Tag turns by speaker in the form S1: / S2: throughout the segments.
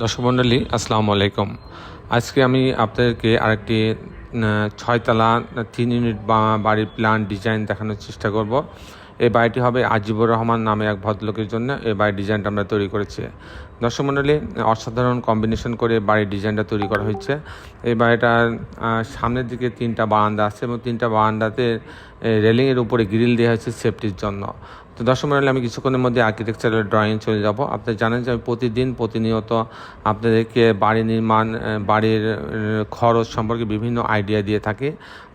S1: দর্শক মণ্ডলী, আসসালামু আলাইকুম। আজকে আমি আপনাদেরকে আরেকটি ছয়তলা, তিন ইউনিট বা- বাড়ির প্ল্যান ডিজাইন দেখানোর চেষ্টা করব। এই বাড়িটি হবে আজিবুর রহমান নামে এক ভদ্রলোকের জন্য। এই বাড়ির ডিজাইনটা আমরা তৈরি করেছি। দর্শক মণ্ডলী, অসাধারণ কম্বিনেশন করে বাড়ির ডিজাইনটা তৈরি করা হয়েছে। এই বাড়িটার সামনের দিকে তিনটা বারান্দা আছে এবং তিনটা বারান্দাতে রেলিংয়ের উপরে গ্রিল দেওয়া হয়েছে সেফটির জন্য। তো দর্শক মন্ডলী, আমি কিছুক্ষণের মধ্যে আর্কিটেকচারাল ড্রয়িং চলে যাব। আপনারা জানেন যে আমি প্রতিদিন, প্রতিনিয়ত আপনাদেরকে বাড়ি নির্মাণ বাড়ির খরচ সম্পর্কে বিভিন্ন আইডিয়া দিয়ে থাকি।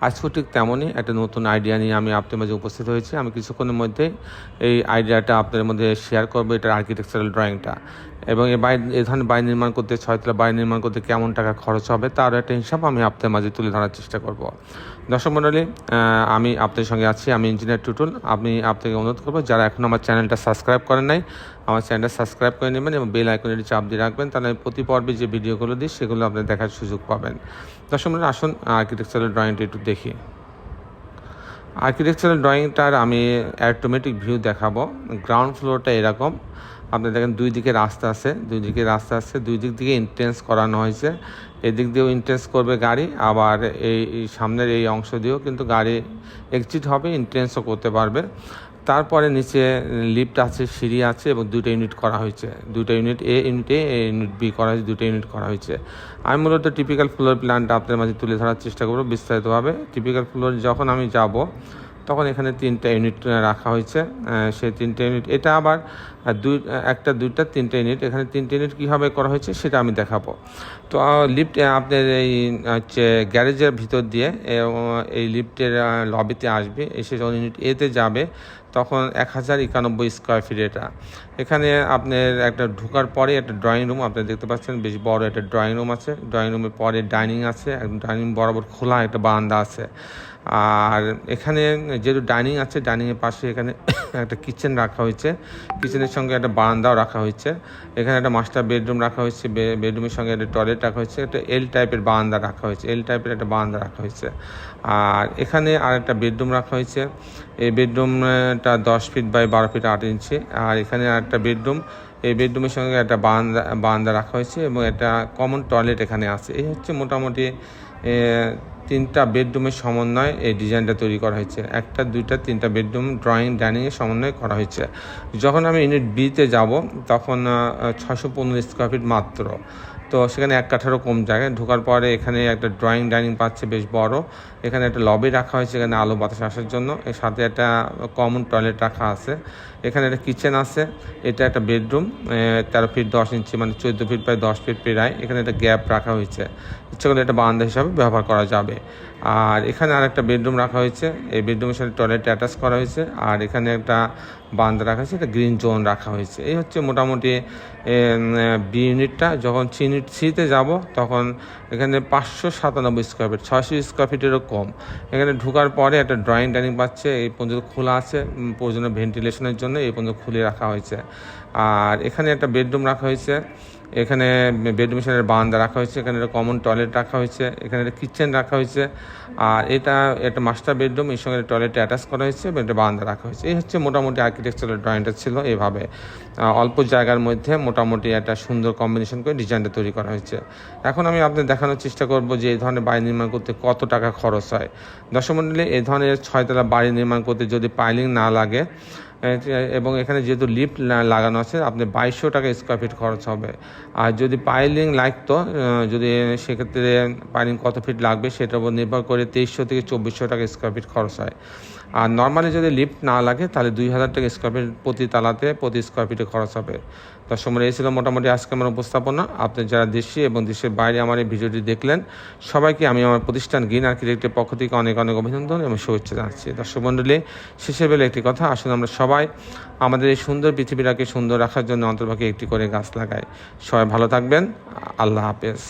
S1: আজকে ঠিক তেমনই একটা নতুন আইডিয়া নিয়ে আমি আপনার মাঝে উপস্থিত হয়েছি। আমি কিছুক্ষণের মধ্যে এই আইডিয়াটা আপনাদের মধ্যে শেয়ার করব, এটার আর্কিটেকচারাল ড্রয়িংটা এবং এই বাড়ি এ ধরনের বাড়ি নির্মাণ করতে, ছয়তলা বাড়ি নির্মাণ করতে কেমন টাকা খরচ হবে, তার একটা হিসাব আমি আপনাদের মাঝে তুলে ধরার চেষ্টা করব। দর্শক মণ্ডলী আমি আপনাদের সঙ্গে আছি, আমি ইঞ্জিনিয়ার টুটুল। আমি আপনাকে অনুরোধ করব, যারা এখন আমার চ্যানেলটা সাবস্ক্রাইব করেন নাই, আমার চ্যানেলটা সাবস্ক্রাইব করে নেবেন এবং বেল আইকনের চাপ দিয়ে রাখবেন, তাহলে আমি প্রতি পর্বে যে ভিডিওগুলো দিই, সেগুলো আপনি দেখার সুযোগ পাবেন। দর্শক মণ্ডলী, আসুন আর্কিটেকচারাল ড্রয়িংটা একটু দেখি। আর্কিটেকচারাল ড্রয়িংটার আমি অ্যাটোমেটিক ভিউ দেখাবো। গ্রাউন্ড ফ্লোরটা এরকম। আপনি দেখেন দুই দিকে রাস্তা আছে, দুই দিকে রাস্তা আছে, দুই দিক থেকে ইন্টেন্স করানো হয়েছে। এদিক দিয়েও ইন্টেন্স করবে গাড়ি, আবার এই সামনের এই অংশ দিয়েও কিন্তু গাড়ি এক্সিট হবে ইন্টেন্সও করতে পারবে। তারপরে নিচে লিফট আছে, সিঁড়ি আছে এবং দুটো ইউনিট করা হয়েছে। দুটো unit A unit A unit B করা হয়েছে দুটো ইউনিট করা হয়েছে। আমি মূলত টিপিক্যাল ফ্লোর প্ল্যানটা আপনাদের মাঝে তুলে ধরার চেষ্টা করব বিস্তারিতভাবে। টিপিক্যাল ফ্লোর যখন আমি যাব তখন এখানে তিনটা ইউনিট রাখা হয়েছে সেই তিনটে ইউনিট এটা আবার দুই, একটা, দুইটা, তিনটে ইউনিট এখানে তিনটে ইউনিট কীভাবে করা হয়েছে সেটা আমি দেখাবো। তো লিফট আপনার এই, হচ্ছে গ্যারেজের ভিতর দিয়ে এই লিফটের লবিতে আসবে, এসে যখন ইউনিট এতে যাবে, তখন এক হাজার একানব্বই স্কোয়ার ফিট এটা। এখানে আপনার একটা ঢোকার পরে একটা ড্রয়িং রুম আপনি দেখতে পাচ্ছেন বেশ বড় একটা ড্রয়িং রুম আছে। ড্রয়িং রুমের পরে ডাইনিং আছে ডাইনিং বরাবর খোলা একটা বারান্দা আছে। আর এখানে যেহেতু ডাইনিং আছে, ডাইনিংয়ের পাশে এখানে একটা কিচেন রাখা হয়েছে। কিচেনের সঙ্গে একটা বারান্দাও রাখা হয়েছে। এখানে একটা মাস্টার বেডরুম রাখা হয়েছে বেডরুমের সঙ্গে একটা টয়লেট রাখা হয়েছে, একটা এল টাইপের বারান্দা রাখা হয়েছে এল টাইপের একটা বারান্দা রাখা হয়েছে। আর এখানে আর একটা বেডরুম রাখা হয়েছে। এই বেডরুমটা দশ ফিট বাই বারো ফিট আট ইঞ্চি। আর এখানে আর একটা বেডরুম, এই বেডরুমের সঙ্গে একটা বারান্দা বারান্দা রাখা হয়েছে এবং একটা কমন টয়লেট এখানে আছে। এই হচ্ছে মোটামুটি তিনটা বেডরুমের সমন্বয় এই ডিজাইনটা তৈরি করা হয়েছে। একটা, দুইটা, তিনটা বেডরুম ড্রয়িং ডাইনিংয়ের সমন্বয় করা হয়েছে। যখন আমি ইউনিট বিতে যাব, তখন ছশো পনেরো স্কোয়ার ফিট মাত্র। তো সেখানে এক কাঠারও কম জায়গায়। ঢোকার পরে এখানে একটা ড্রয়িং ডাইনিং পাচ্ছে, বেশ বড়। এখানে একটা লবি রাখা হয়েছে, এখানে আলো বাতাস আসার জন্য। এর সাথে একটা কমন টয়লেট রাখা আছে। এখানে একটা কিচেন আছে, এটা একটা বেডরুম তেরো ফিট দশ ইঞ্চি মানে চোদ্দ ফিট প্রায় দশ ফিট প্রায়। এখানে একটা গ্যাপ রাখা হয়েছে। ইচ্ছে করলে এটা বারান্দা হিসাবে ব্যবহার করা যাবে। আর এখানে আর একটা বেডরুম রাখা হয়েছে। এই বেডরুমের সাথে টয়লেট অ্যাটাচ করা হয়েছে। আর এখানে একটা বারান্দা রাখা হয়েছে, একটা গ্রিন জোন রাখা হয়েছে। এই হচ্ছে মোটামুটি বি ইউনিটটা যখন সি ইউনিট সিতে যাব, তখন এখানে পাঁচশো সাতানব্বই স্কোয়ার ফিট ছয়শো স্কোয়ার ফিটেরও কম। এখানে ঢোকার পরে একটা ড্রয়িং ডাইনিং পাচ্ছে, এই পর্যন্ত খোলা আছে প্রয়োজনীয় ভেন্টিলেশনের জন্য এই পর্যন্ত খুলে রাখা হয়েছে। আর এখানে একটা বেডরুম রাখা হয়েছে। এখানে বেডরুমের সাথে বারান্দা রাখা হয়েছে, এখানে একটা কমন টয়লেট রাখা হয়েছে, এখানে একটা কিচেন রাখা হয়েছে, আর এটা একটা মাস্টার বেডরুম এর সঙ্গে টয়লেট অ্যাটাচ করা হয়েছে, এবং একটা বারান্দা রাখা হয়েছে। এই হচ্ছে মোটামুটি আর্কিটেকচারাল ড্রয়িংটা ছিল এভাবে। অল্প জায়গার মধ্যে মোটামুটি একটা সুন্দর কম্বিনেশন করে ডিজাইনটা তৈরি করা হয়েছে। এখন আমি আপনাদের দেখানোর চেষ্টা করব যে এই ধরনের বাড়ি নির্মাণ করতে কত টাকা খরচ হয়। দর্শক মণ্ডলী এই ধরনের ছয়তলা বাড়ি নির্মাণ করতে যদি পাইলিং না লাগে এবং এখানে যেহেতু লিফট লাগানো আছে, আপনি বাইশশো টাকা স্কোয়ার ফিট খরচ হবে। আর যদি পাইলিং লাগতো যদি সেক্ষেত্রে পাইলিং কত ফিট লাগবে, সেটার উপর নির্ভর করে তেইশশো থেকে চব্বিশশো টাকা স্কোয়ার ফিট খরচ হয়। আর নর্মালি যদি লিফট না লাগে, তাহলে দুই হাজার টাকা স্কোয়ার ফিট প্রতি তালাতে, প্রতি স্কোয়ার ফিটে খরচ হবে। তার সময় এই ছিল মোটামুটি আজকে আমার উপস্থাপনা। আপনি যারা দেশে এবং দেশের বাইরে আমার এই ভিডিওটি দেখলেন, সবাইকে আমি আমার প্রতিষ্ঠান গ্রিন আর্কিটেক্টের পক্ষ থেকে অনেক অনেক অভিনন্দন এবং শুভেচ্ছা জানাচ্ছি। দর্শক মণ্ডলী, শেষের বেলা একটি কথা আসলে আমরা সবাই আমাদের এই সুন্দর পৃথিবীটাকে সুন্দর রাখার জন্য অন্তর্ভাগে একটি করে গাছ লাগাই। সবাই ভালো থাকবেন। আল্লাহ হাফেজ।